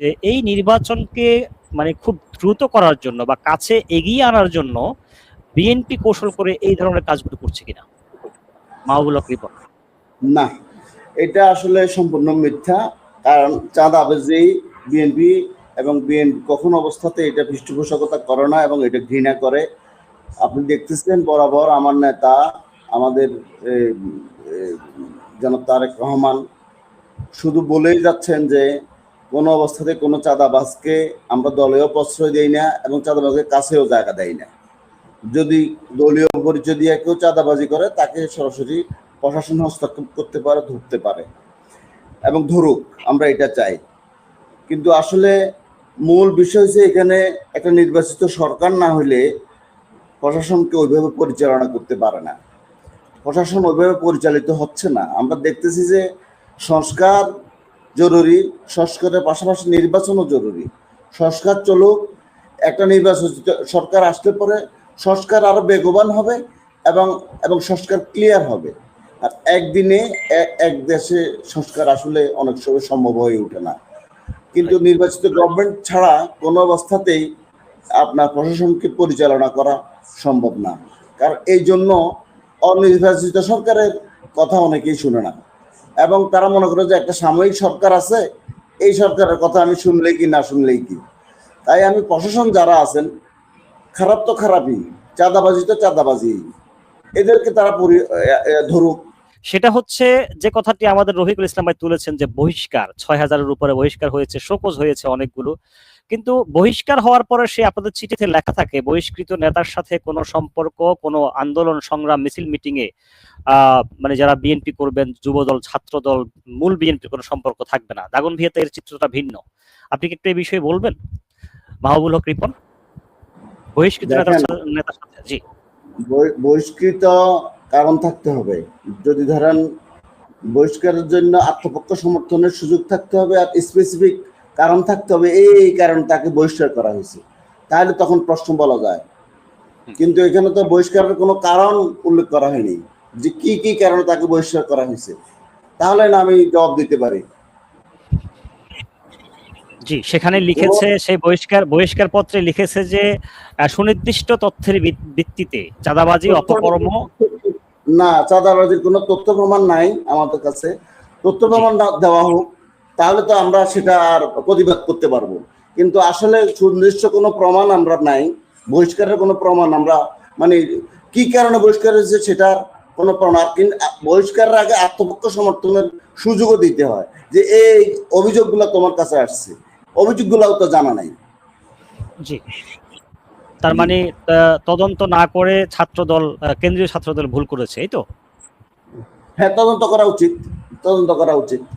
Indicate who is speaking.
Speaker 1: যে এই নির্বাচনকে মানে খুব দ্রুত করার জন্য বা কাছে এগিয়ে আনার জন্য বিএনপি কৌশল করে এই ধরনের কাজগুলো করছে কিনা? মাহবুল রিপন।
Speaker 2: না, এটা আসলে সম্পূর্ণ মিথ্যা, কারণ চাঁদাবাজি বিএনপি এবং বিএনপি কখন অবস্থাতে এটা পৃষ্ঠপোষকতা করে না এবং এটা ঘৃণা করে। আপনি দেখতেছেন বরাবর আমার নেতা, আমাদের জনাব তারেক রহমান, শুধু বলেই যাচ্ছেন যে কোনো অবস্থাতে কোনো চাঁদাবাজকে আমরা দলেও প্রশ্রয় দেই না এবং চাঁদাবাজের কাছেও জায়গা দেয় না। যদি দলীয় পরিচয় দিয়ে কেউ চাঁদাবাজি করে, তাকে সরাসরি প্রশাসন হস্তক্ষেপ করতে পারে, ধরতে পারে। এবং ধরুক, আমরা এটা চাই। কিন্তু আসলে মূল বিষয় হচ্ছে এখানে একটা নির্বাচিত সরকার না হলে প্রশাসনকে ওইভাবে পরিচালনা করতে পারে না। প্রশাসন ওইভাবে পরিচালিত হচ্ছে না। আমরা দেখতেছি যে সংস্কার জরুরি, সংস্কারের পাশাপাশি নির্বাচনও জরুরি। সংস্কার চলুক, একটা নির্বাচিত সরকার আসলে পরে, সংস্কার আরও বেগবান হবে এবং এবং সংস্কার ক্লিয়ার হবে। আর একদিনে এক দেশে সংস্কার আসলে অনেক সময় সম্ভব হয়ে ওঠে না। কিন্তু নির্বাচিত গভর্নমেন্ট ছাড়া কোনো অবস্থাতেই আপনার প্রশাসনকে পরিচালনা করা সম্ভব না। কারণ এই জন্য অনির্বাচিত সরকারের কথা অনেকেই শুনে না। এবং তারা মনে করে যে একটা সাময়িক সরকার আছে, এই সরকারের কথা আমি শুনলেই কি না শুনলেই কি? তাই আমি প্রশাসন যারা আছেন, খারাপ তো খারাপই, চাঁদাবাজি তো চাঁদাবাজি এদেরকে তারা ধরুক।
Speaker 1: সেটা হচ্ছে যে কথাটি আমাদের রফিকুল ইসলাম ভাই তুলেছেন যে বহিষ্কার, ছয় হাজারের উপরে বহিষ্কার হয়েছে, শোকজ হয়েছে অনেকগুলো। কিন্তু বহিষ্কার হওয়ার পরে সে আপনাদের চিঠিতে লেখা থাকে বহিষ্কৃত নেতার সাথে কোনো সম্পর্ক কোনো আন্দোলন সংগ্রাম মিছিল মিটিং এ মানে যারা বিএনপি করবেন যুবদল ছাত্রদল মূল বিএনপি কোনো সম্পর্ক থাকবে না। দাগন ভিয়াতে এর চিত্রটা ভিন্ন। আপনি কি একটু এই বিষয়ে বলবেন? মাহবুল হক রিপন? বহিষ্কৃত নেতার সাথে- জি।
Speaker 2: বহি- বহিষ্কৃত কারণ থাকতে হবে। যদি ধরেন বহিষ্কারের জন্য আত্মপক্ষ সমর্থনের সুযোগ থাকতে হবে আর স্পেসিফিক কারণ থাকতে হবে এই কারণ তাকে বহিষ্কার করা হয়েছে। তাহলে তখন প্রশ্ন বলা যায়। কিন্তু এখানে তো বহিষ্কারের কোনো কারণ উল্লেখ করা হয়নি যে কি কি কারণে তাকে বহিষ্কার করা হয়েছে। তাহলে না আমি জবাব দিতে পারি।
Speaker 1: জি সেখানে লিখেছে সেই বহিষ্কার বহিষ্কার পত্রে লিখেছে যে সুনির্দিষ্ট তথ্যের ভিত্তিতে চাঁদাবাজি অপকর্ম
Speaker 2: না চাঁদাবাজির কোনো তথ্য প্রমাণ নাই আমাদের কাছে। তথ্য প্রমাণ দেওয়া হোক তাহলে তো আমরা সেটা আর প্রতিবাদ করতে পারব কিন্তু আসলে সুনির্দিষ্ট কোনো প্রমাণ আমরা নাই বহিষ্কারের কোনো প্রমাণ আমরা মানে কি কারণে বহিষ্কার হয়েছে সেটা কোনো প্রমাণ কিন্তু বহিষ্কারের আগে আত্মপক্ষ সমর্থনের সুযোগও দিতে হয় যে এই অভিযোগগুলো তোমার কাছে আসছে। অভিযোগগুলোও তো জানা নাই।
Speaker 1: জি। তার মানে তদন্ত না করে ছাত্রদল কেন্দ্রীয় ছাত্রদল ভুল করেছে এই তো?
Speaker 2: হ্যাঁ তদন্ত করা উচিত তদন্ত করা উচিত।